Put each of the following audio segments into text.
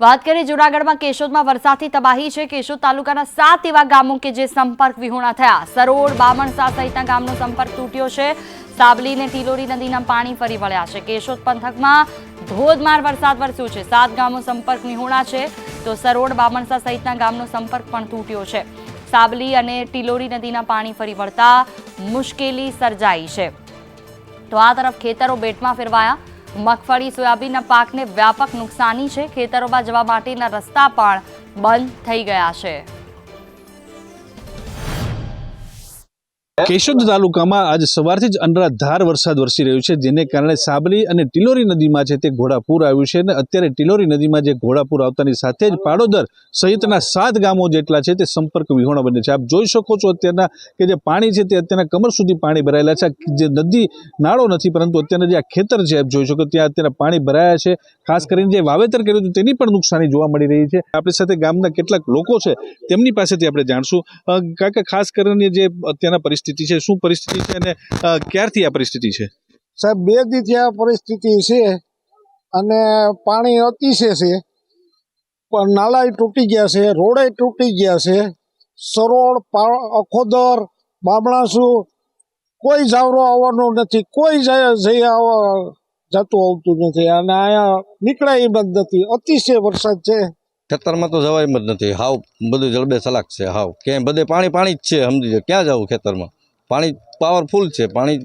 વાત કરીએ જૂનાગઢમાં, કેશોદમાં વરસાદથી તબાહી છે. કેશોદ તાલુકાના સાત એવા ગામો કે જે સંપર્ક વિહોણા થયા. સરોડ બામણસા સહિતના ગામનો સંપર્ક તૂટ્યો છે. સાબલી અને ટિલોરી નદીના પાણી ફરી વળ્યા છે. કેશોદ પંથકમાં ધોધમાર વરસાદ વરસ્યો છે. સાત ગામો સંપર્ક વિહોણા છે. તો સરોડ બામણસા સહિતના ગામનો સંપર્ક પણ તૂટ્યો છે. સાબલી અને ટિલોરી નદીના પાણી ફરી વળતા મુશ્કેલી સર્જાઈ છે. તો આ તરફ ખેતરો બેટમાં ફેરવાયા. મગફળી, સોયાબીનના પાકને વ્યાપક નુકસાની છે. ખેતરોમાં જવા માટેના રસ્તા પણ બંધ થઈ ગયા છે. કેશોદ તાલુકામાં આજ સવારથી જ અનરાધાર વરસાદ વરસી રહ્યો છે, જેને કારણે સાબલી અને ટિલોરી નદીમાં છે તે ઘોડાપૂર આવ્યું છે અને અત્યારે ટિલોરી નદીમાં જે ઘોડાપૂર આવતાની સાથે જ પાડોદર સહિતના સાત ગામો જેટલા છે તે સંપર્ક વિહોણા બને છે. આપ જોઈ શકો છો અત્યારના કે જે પાણી છે તે અત્યારના કમર સુધી પાણી ભરાયેલા છે. જે નદી નાળો નથી, પરંતુ અત્યારના જે આ ખેતર છે, આપ જોઈ શકો ત્યાં અત્યારે પાણી ભરાયા છે. ખાસ કરીને જે વાવેતર કર્યું હતું તેની પણ નુકસાની જોવા મળી રહી છે. આપણી સાથે ગામના કેટલાક લોકો છે, તેમની પાસેથી આપણે જાણશું. કાકા, ખાસ કરીને જે અત્યારના પરિસ્થિતિ છે? શું પરિસ્થિતિ છે અને ક્યારથી આ પરિસ્થિતિ છે? સાહેબ, બે દીથી આ પરિસ્થિતિ છે અને પાણી અતિશય છે, પણ નાળાય તૂટી ગયા છે, રોડે તૂટી ગયા છે સરોડ પા- અખોદર બામણાસુ કોઈ જાવરો આવવાનો નથી, કોઈ જઈ જતું આવતું નથી અને અહીંયા નીકળાય એ જ નથી. અતિશય વરસાદ છે. ખેતરમાં તો જવાય જ નથી. હાવ બધું જળબે સલાક છે, હાવ. ક્યાંય બધે પાણી પાણી જ છે, સમજી જાય ક્યાં જવું ખેતરમાં? પાણી પાવરફુલ છે. પાણી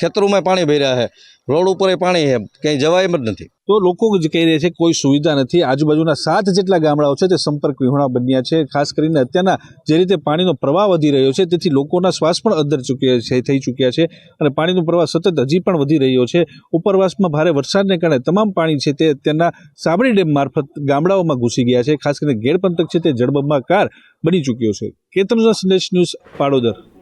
ખેતરોમાં પાણી ભર્યા છે. રોડ ઉપર પાણી છે. ક્યાંય જવાય જ નથી. તો લોકો જ કહી રહ્યા છે કોઈ સુવિધા નથી. આજુબાજુના સાત જેટલા ગામડાઓ છે તે સંપર્ક વિહોણા બન્યા છે. ખાસ કરીને અત્યારના જે રીતે પાણીનો પ્રવાહ વધી રહ્યો છે, તેથી લોકોના શ્વાસ પણ અદર ચૂક્યા છે, થઈ ચૂક્યા છે અને પાણીનો પ્રવાહ સતત હજી પણ વધી રહ્યો છે. ઉપરવાસમાં ભારે વરસાદને કારણે તમામ પાણી છે તે અત્યારના સાબરી ડેમ મારફત ગામડાઓમાં ઘૂસી ગયા છે. ખાસ કરીને ગેડ પંથક છે તે જળબંબાકાર બની ચૂક્યો છે. કેતન સંદેશ ન્યૂઝ પાડોદર.